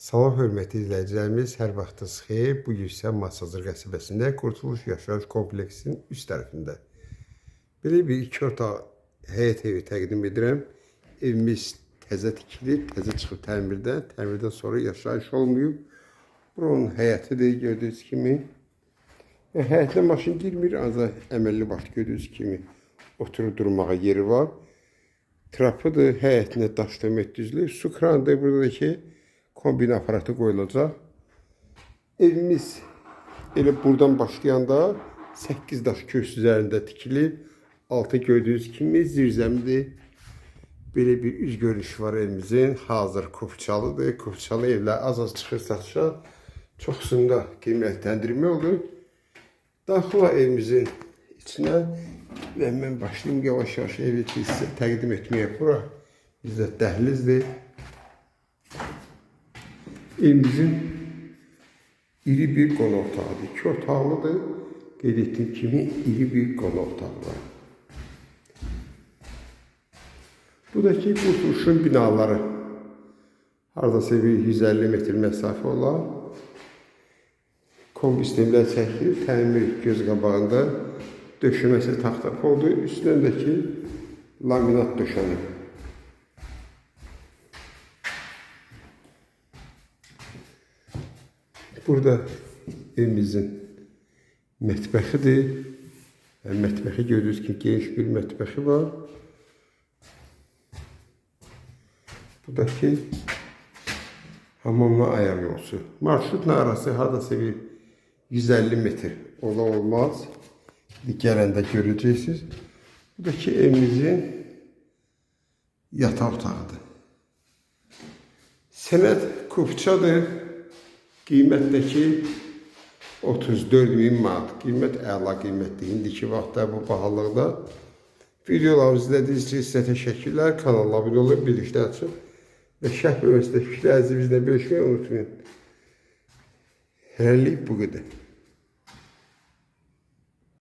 Salam hörmətli izləyicilərimiz, hər vaxtınız xeyir. Bu gün isə Masazır qəsəbəsində Qurtuluş Yaşayış kompleksinin üst tərəfində. Belə bir iki otaq həyət evi təqdim edirəm. Evimiz təzə tikilib, təzə çıxıb təmirdən. Təmirdən sonra yaşayış olmayıb. Buranın həyətidir gördüyünüz kimi. Və həyətinə maşın girmir, ancaq əməlli başlı gördüyünüz kimi oturub durmağa yeri var. Trapıdır, həyətinə daş demək düzülür. Su kranıdır buradakı kombin aparatı qoyulacaq. Evimiz elə buradan başlayanda 8 daş köks üzərində tikilib. Altı gördüyünüz kimi zirzəmidir. Belə bir üz görünüşü var evimizin. Hazır Kufçalıdır. Kufçalı evlər az-az çıxır satışa. Çoxsunda qiymətləndirmə olur. Daxil var evimizin içinə və mən başlayım yavaş-yavaş evi sizə təqdim etməyə. Bura bizdə dəhlizdir. Evimizin iri bir qonaq otağıdır. İki otaqlıdır. Qeyd etdiyim kimi iri bir qonaq otağı var. Bu da ki Qurtuluşun binaları. Hardasa bir 150 metr məsafə olan kombi sistemlər çəkilir. Təmir göz qabağında döşəməsi taxta poldur. Üstündəki laminat döşənib. Burada evimizin mətbəxidir. Və mətbəxi gördüyünüz kimi geniş bir mətbəxi var. Buradakı hamamla ayaq yolsu. Marşrutla arası hardasa bir 150 metr ola olmaz. Gələndə görəcəksiniz. Buradakı evimizin yataq otağıdır. Sənət kupçadır. Qiymətdəki 34 min manat. Qiymət əla qiymətdir. İndiki vaxtda bu bahalıqda. Videolarımızı izlədiyiniz üçün sizə təşəkkürlər. Kanala abunə olub, birlikdə açın. Və şərh bölməsində fikirlərinizi bizlə bölüşməyi unutmayın. Hələlik bu qədər.